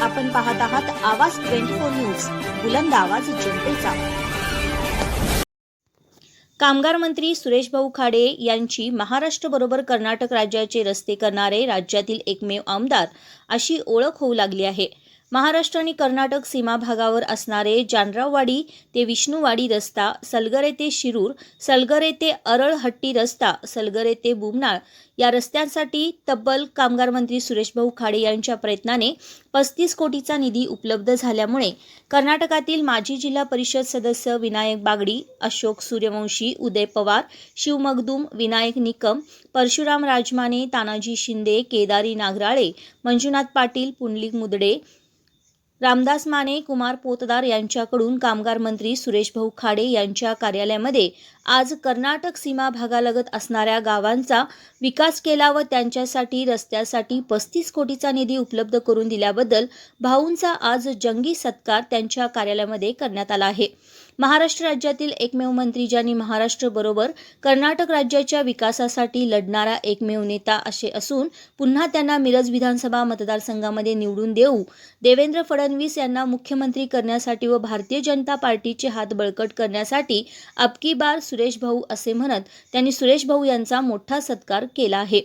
आपण पाहत आहात आवाज ट्वेंटी फोर न्यूज बुलंद आवाज जनतेचा. कामगार मंत्री सुरेश भाऊ खाडे यांची महाराष्ट्रबरोबर कर्नाटक राज्याचे रस्ते करणारे राज्यातील एकमेव आमदार अशी ओळख होऊ लागली आहे. महाराष्ट्र आणि कर्नाटक सीमा भागावर असणारे जानराववाडी ते विष्णुवाडी रस्ता सलगरे ते शिरूर सलगरे ते अरळहट्टी रस्ता सलगरे ते बुमनाळ या रस्त्यांसाठी तब्बल कामगार मंत्री सुरेश भाऊ खाडे यांच्या प्रयत्नाने पस्तीस कोटीचा निधी उपलब्ध झाल्यामुळे कर्नाटकातील माजी जिल्हा परिषद सदस्य विनायक बागडी अशोक सूर्यवंशी उदय पवार शिवमगदूम विनायक निकम परशुराम राजमाने तानाजी शिंदे केदारी नागराळे मंजुनाथ पाटील पुंडलिक मुदडे रामदास माने कुमार पोतदार यांच्याकडून कामगार मंत्री सुरेश भाऊ खाडे यांच्या कार्यालयामध्ये आज कर्नाटक सीमा भागालगत असणाऱ्या गावांचा विकास केला व त्यांच्यासाठी रस्त्यासाठी पस्तीस कोटीचा निधी उपलब्ध करून दिल्याबद्दल भाऊंचा आज जंगी सत्कार त्यांच्या कार्यालयामध्ये करण्यात आला आहे. महाराष्ट्र राज्यातील एकमेव मंत्री ज्यांनी महाराष्ट्र बरोबर कर्नाटक राज्याच्या विकासासाठी लढणारा एकमेव नेता असे असून पुन्हा त्यांना मिरज विधानसभा मतदारसंघामध्ये निवडून देऊ देवेंद्र फडणवीस यांना मुख्यमंत्री करण्यासाठी व भारतीय जनता पार्टीचे हात बळकट करण्यासाठी अबकी बार सुरेश भाऊ असे म्हणत त्यांनी सुरेश भाऊ यांचा मोठा सत्कार केला आहे.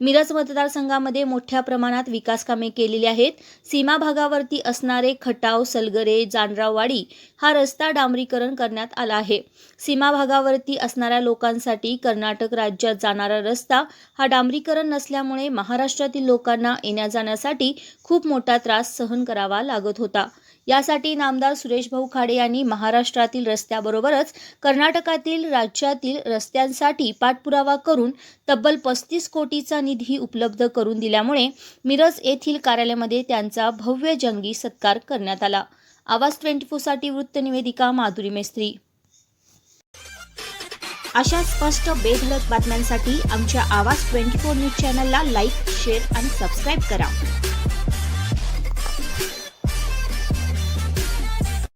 मिरज मतदारसंघामध्ये मोठ्या प्रमाणात विकास कामे केलेली आहेत. सीमा भागावरती असणारे खटाव सलगरे जानराववाडी हा रस्ता डांबरीकरण करण्यात आला आहे. सीमा भागावरती असणाऱ्या लोकांसाठी कर्नाटक राज्यात जाणारा रस्ता हा डांबरीकरण नसल्यामुळे महाराष्ट्रातील लोकांना येण्या जाण्यासाठी खूप मोठा त्रास सहन करावा लागत होता. यासाठी नामदार सुरेश भाऊ खाडे यांनी महाराष्ट्रातील रस्त्याबरोबरच कर्नाटकातील राज्यातील रस्त्यांसाठी पाठपुरावा करून तब्बल पस्तीस कोटीचा निधी उपलब्ध करून दिल्यामुळे मिरज येथील कार्यालयामध्ये त्यांचा भव्य जंगी सत्कार करण्यात आला. आवाज ट्वेंटी फोरसाठी वृत्तनिवेदिका माधुरी मेस्त्री. अशा स्पष्ट बेधडक बातम्यांसाठी आमच्या आवाज ट्वेंटी फोर न्यूज चॅनलला लाईक शेअर आणि सबस्क्राईब करा.